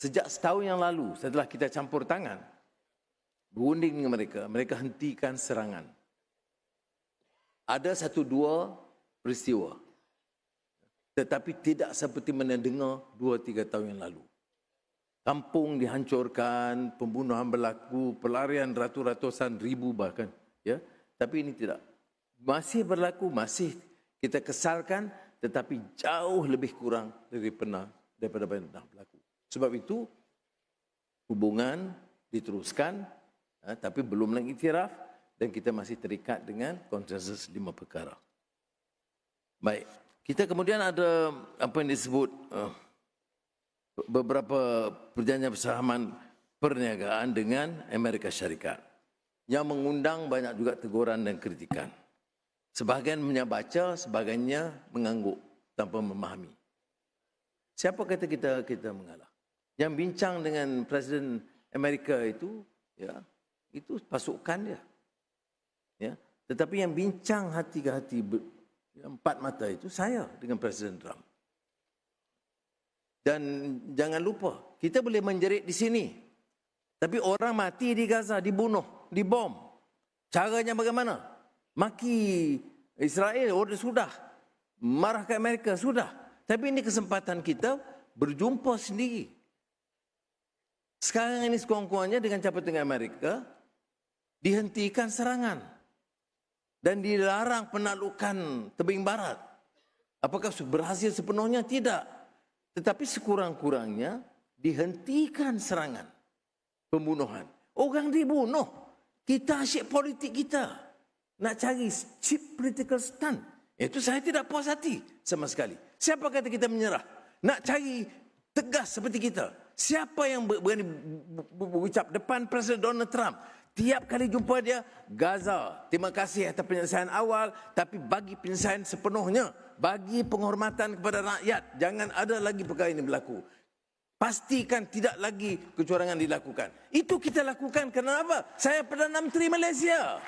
Sejak setahun yang lalu setelah kita campur tangan berunding dengan mereka, mereka hentikan serangan. Ada satu dua peristiwa. Tetapi tidak seperti mana dengar dua tiga tahun yang lalu. Kampung dihancurkan, pembunuhan berlaku, pelarian ratus-ratusan ribu bahkan. Ya, Tapi ini tidak. Masih berlaku, masih kita kesalkan tetapi jauh lebih kurang dari pernah daripada pernah berlaku. Sebab itu hubungan diteruskan eh, tapi belum lagi iktiraf dan kita masih terikat dengan konsensus lima perkara. Baik, kita kemudian ada apa yang disebut uh, beberapa perjanjian persahaman perniagaan dengan Amerika Syarikat yang mengundang banyak juga teguran dan kritikan. Sebahagian menyabaca, sebahagiannya mengangguk tanpa memahami. Siapa kata kita kita mengalah? Yang bincang dengan Presiden Amerika itu, ya, itu pasukan dia. Ya, tetapi yang bincang hati ke hati ya, empat mata itu saya dengan Presiden Trump. Dan jangan lupa, kita boleh menjerit di sini. Tapi orang mati di Gaza, dibunuh, dibom. Caranya bagaimana? Maki Israel, oh sudah. Marah ke Amerika, sudah. Tapi ini kesempatan kita berjumpa sendiri. Sekarang ini sekurang-kurangnya dengan capai Amerika, dihentikan serangan. Dan dilarang penaklukan tebing barat. Apakah berhasil sepenuhnya? Tidak. Tetapi sekurang-kurangnya dihentikan serangan. Pembunuhan. Orang dibunuh. Kita asyik politik kita. Nak cari cheap political stunt. Itu saya tidak puas hati sama sekali. Siapa kata kita menyerah? Nak cari tegas seperti kita. Siapa yang ber- berani berucap depan Presiden Donald Trump? Tiap kali jumpa dia, Gaza. Terima kasih atas penyelesaian awal. Tapi bagi penyelesaian sepenuhnya. Bagi penghormatan kepada rakyat. Jangan ada lagi perkara ini berlaku. Pastikan tidak lagi kecurangan dilakukan. Itu kita lakukan kerana apa? Saya Perdana Menteri Malaysia.